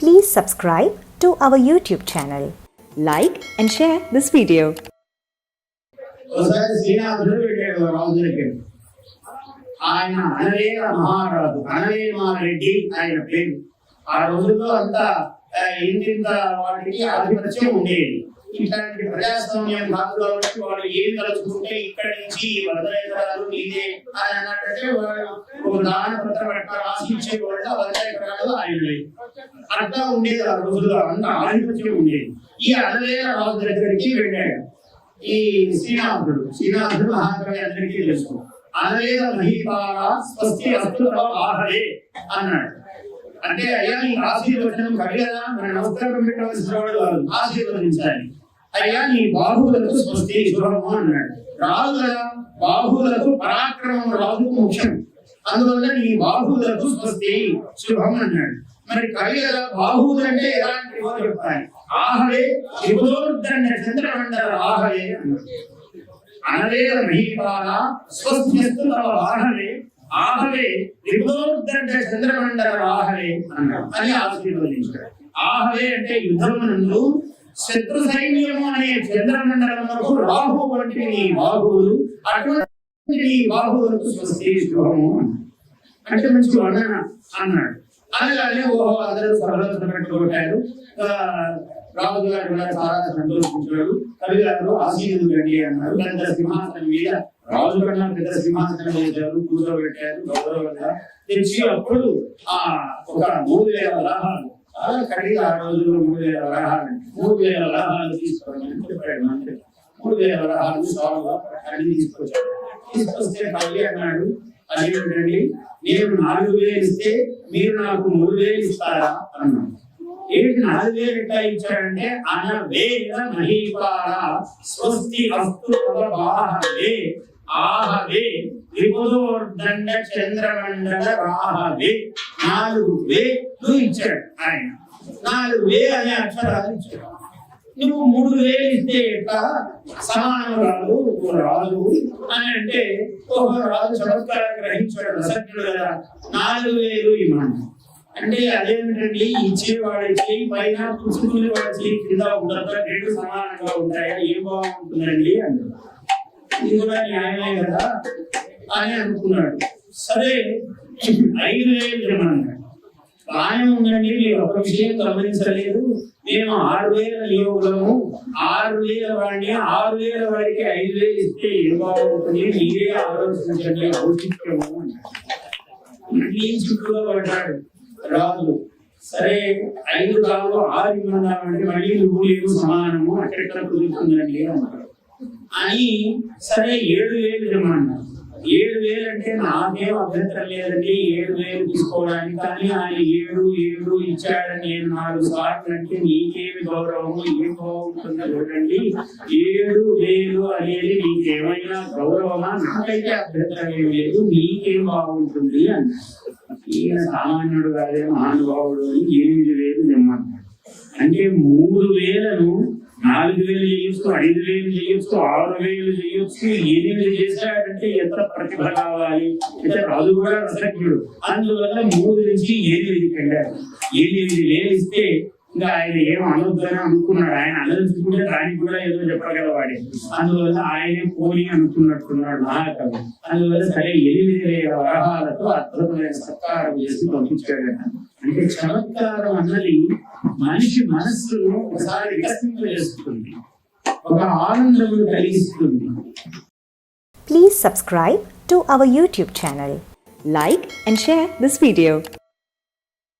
Please subscribe to our YouTube channel. Like and share this video. ఒకసారి శ్రీనాథుడు వెళ్ళాడు రాజు దగ్గర ఆయన అనవేల మహారాజు అనవేమారెడ్డి ఆయన పేరు ఆ రోజుల్లో అంతా ఆ, ఇంటింత వాటికి ఆధిపత్యం ఉండేది ఇట్లాంటి ప్రజాస్వామ్యం కాదు కాబట్టి వాళ్ళు ఏం తలుచుకుంటే ఇక్కడి నుంచి ఈ వరదయకరాలు నీదే అని అన్నట్టే వాళ్ళు ఒక దాన పత్రం అట్లా రాసిచ్చే వాళ్ళు వరదయకరాలు ఆయనవే అట్లా ఉండేది ఆ రోజుల్లో అంత ఆధిపత్యం ఉండేది. ఈ అనవేల రాజు దగ్గరికి వెళ్ళాడు. ఈ శ్రీనాథుడు శ్రీనాథుడు మహాకవి అందరికీ తెలుసు. అనవేద మహీపాల స్వస్తి అస్తు ఆహరే అన్నాడు. అంటే అయ్యా నీకు ఆశీర్వచనం కలిగదా? మన నమస్కారం పెట్టవలసిన వాడు ఆశీర్వదించాలి. అయ్యా నీ బాహువులకు స్వస్తి శుభము అన్నాడు. రాదు కదా బాహువులకు పరాక్రమం రాదు ముఖ్యం అందువల్ల నీ బాహువులకు స్వస్తి శుభం అన్నాడు. మరి కవి కదా బాహువులు అంటే ఎలాంటి చెప్తాయి ఆహవే త్రిపురోర్దండ చంద్రమండల ఆహవే అన్నాడు. అనవేద మహీపాల స్వస్తిస్తు తవ ఆహవే ఆహవే త్రిపురోర్దండ చంద్రమండల ఆహవే అన్నాడు. అని ఆశీర్వదించాడు ఆహవే అంటే యుద్ధం నందు శత్రు సైన్యము అనే చంద్రమండలమునకు రాహు వంటి నీ బాహువులు. అటువంటి నీ బాహువులకు స్వస్తి శుభము అంటే మంచి వర్ణన అన్నాడు. అనగానే ఓహో అందరూ సర్వత్ర కొట్టారు రాజు గారు కూడా చాలా సంతోషించాడు కవి గారు ఆశీర్వదండి అన్నారు. పెద్ద సింహాసనం మీద రాజు కన్నా పెద్ద సింహాసనం వేశారు. కూర్చోబెట్టారు గౌరవంగా. తెచ్చి అప్పుడు ఆ ఒక మూడు వేల వరహాలు కడిగా ఆ రోజుల్లో మూడు వేల వరహాలు మూడు వేల వరహాలు తీసుకోవడం చెప్పాడు మంత్రి. మూడు వేల వరహాలు సాగుగా అడిగి తీసుకొచ్చాడు తీసుకొస్తే అన్నాడు అదేమిటండి? నేను నాలుగు వేలు ఇస్తే మీరు నాకు మూడు వేలు ఇస్తారా? అన్నాడు. ఏంటి నాలుగు వేలు ఎట్లా ఇచ్చాడంటే అన వేద మహీపాల స్వస్తి అస్తు ఆహవే త్రిపుదోర్దండ చంద్రమండల రాహవే నాలుగు వేలు ఇచ్చాడు ఆయన. నాలుగు వే అనే అక్షరాలు ఇచ్చాడు. నువ్వు మూడు వేలు ఇస్తే ఎట్లా? సమానం రాదు రాదు అని అంటే ఒక రాజు చమత్కారం గ్రహించాడు రసజ్ఞుడు కదా. నాలుగు వేలు ఇవ్వండి అంటే అదేమిటండి? ఇచ్చేవాడి చేయి పైన పుచ్చుకునే వాడి చేయి కింద ఉండదు. రెండు సమానంగా ఉంటాయా? ఏం బాగుంటుందండి? అన్నాడు. ఇది కూడా న్యాయమే కదా? అని అనుకున్నాడు. సరే ఐదు వేలు ఇవ్వమన్నాడు బాగానే ఉందండి మీరు ఒక విషయం గమనించలేదు. మేము ఆరు వేల యోగులము ఆరు వేల వాడిని ఆరు వేల వాడికి ఐదు వేలు ఇస్తే ఏం బాగుంటుంది మీరే ఆలోచించండి ఔచిత్యము అన్నాడు. మళ్ళీ చుట్టూలో పడ్డాడు రాజు సరే ఐదు కాదు ఆరు ఇవ్వమంటే మళ్ళీ నువ్వు లేదు సమానము అక్కడెక్కడ కుదురుతుందండి అన్నాడు అని సరే ఏడు వేలు ఇవ్వమన్నాడు. ఏడు వేలు అంటే నాకేం అభ్యంతరం లేదండి. ఏడు వేలు తీసుకోవడానికి కానీ ఆయన ఏడు ఏడు ఇచ్చాడని నేను నాలుగు సార్లు అంటే నీకేమి గౌరవము ఏం బాగుంటుందో చూడండి. ఏడు వేలు అనేది నీకేమైనా గౌరవమా? నాకైతే అభ్యంతరం ఏం లేదు. నీకేం బాగుంటుంది అని. ఈయన సామాన్యుడు కాదే మహానుభావుడు అని ఎనిమిది వేలు నిమ్మన్నాడు అంటే మూడు వేలను నాలుగు వేలు చేయొచ్చు ఐదు వేలు చేయొచ్చు ఆరు వేలు చేయొచ్చు ఎనిమిది చేశాడంటే ఎంత ప్రతిభ కావాలి? అంటే రాజు కూడా రసజ్ఞుడు. అందువల్ల మూడు నుంచి ఎనిమిది వెళ్ళాడు ఎనిమిది వేలు ఇస్తే ఇంకా ఆయన ఏం అనొద్దని అనుకున్నాడు. ఆయన అనదలుచుకుంటే దానికి కూడా ఏదో చెప్పగలవాడే. అందువల్ల ఆయనే పోని అనుకున్నట్టున్నాడు మహాకవి అందువల్ల సరే ఎనిమిది వేల వరహాలతో అద్భుతమైన సత్కారం చేసి పంపించాడు అంటే చమత్కారం అన్నది మనిషి మనస్సును ఒకసారి వికసింపజేస్తుంది ఒక ఆనందమును కలిగిస్తుంది Please subscribe to our YouTube channel. Like and share this video.